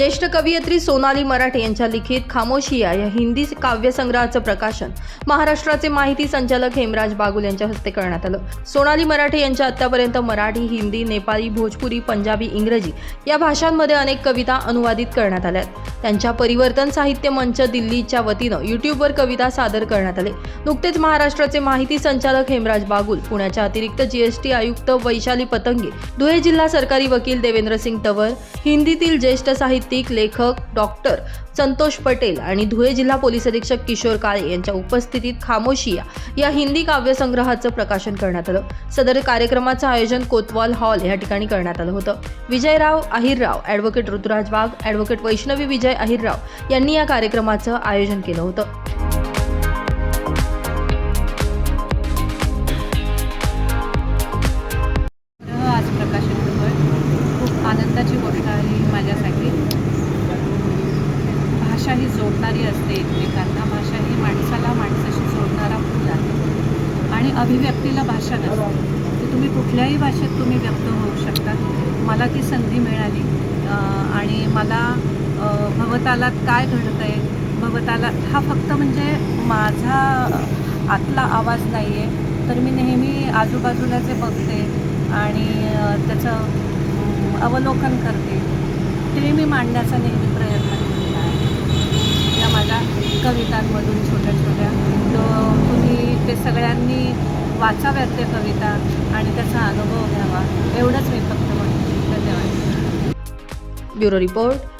ज्येष्ठ कवयित्री सोनाली मराठे यांच्या लिखित खामोशिया या हिंदी काव्यसंग्रहाचं प्रकाशन महाराष्ट्राचे माहिती संचालक हेमराज बागुल यांच्या हस्ते करण्यात आलं. सोनाली मराठे यांच्या आतापर्यंत मराठी हिंदी नेपाळी भोजपुरी पंजाबी इंग्रजी या भाषांमध्ये अनेक कविता अनुवादित करण्यात आल्या आहेत. त्यांच्या परिवर्तन साहित्य मंच दिल्लीच्या वतीनं युट्यूबवर कविता सादर करण्यात आले. नुकतेच महाराष्ट्राचे माहिती संचालक हेमराज बागुल पुण्याच्या अतिरिक्त जीएसटी आयुक्त वैशाली पतंगे धुळे जिल्हा सरकारी वकील देवेंद्र सिंग तवर हिंदीतील ज्येष्ठ साहित्यिक लेखक डॉक्टर संतोष पटेल आणि धुळे जिल्हा पोलीस अधीक्षक किशोर काळे यांच्या उपस्थितीत खामोशिया या हिंदी काव्यसंग्रहाचं प्रकाशन करण्यात आलं. सदर कार्यक्रमाचं आयोजन कोतवाल हॉल या ठिकाणी करण्यात आलं होतं. विजयराव आहिरराव ॲडव्होकेट ऋतुराज वाघ ॲडव्होकेट वैष्णवी विजय अहिरराव यांनी या कार्यक्रमाचं आयोजन केलं होतं. आज प्रकाशित होतोय खूप आनंदाची गोष्ट आहे ही माझ्यासाठी. भाषा ही जोडणारी असते एकमेकांना. भाषा ही माणसाला माणसाशी जोडणारा पूल आहे आणि अभिव्यक्तीला भाषा नसते. तर तुम्ही कुठल्याही भाषेत तुम्ही व्यक्त होऊ शकता. मला ती संधी मिळाली. आणि मला भवतालात काय घडतं आहे भवताला हा फक्त म्हणजे माझा आतला आवाज नाही आहे तर मी नेहमी आजूबाजूला जे बघते आणि त्याचं अवलोकन करते ते मी मांडण्याचा नेहमी प्रयत्न केलेला आहे. या माझ्या कवितांमधून छोट्या छोट्या. तर तुम्ही ते सगळ्यांनी वाचाव्यात त्या कविता आणि त्याचा अनुभव घ्यावा. एवढंच मी फक्त म्हणते. धन्यवाद. Bureau report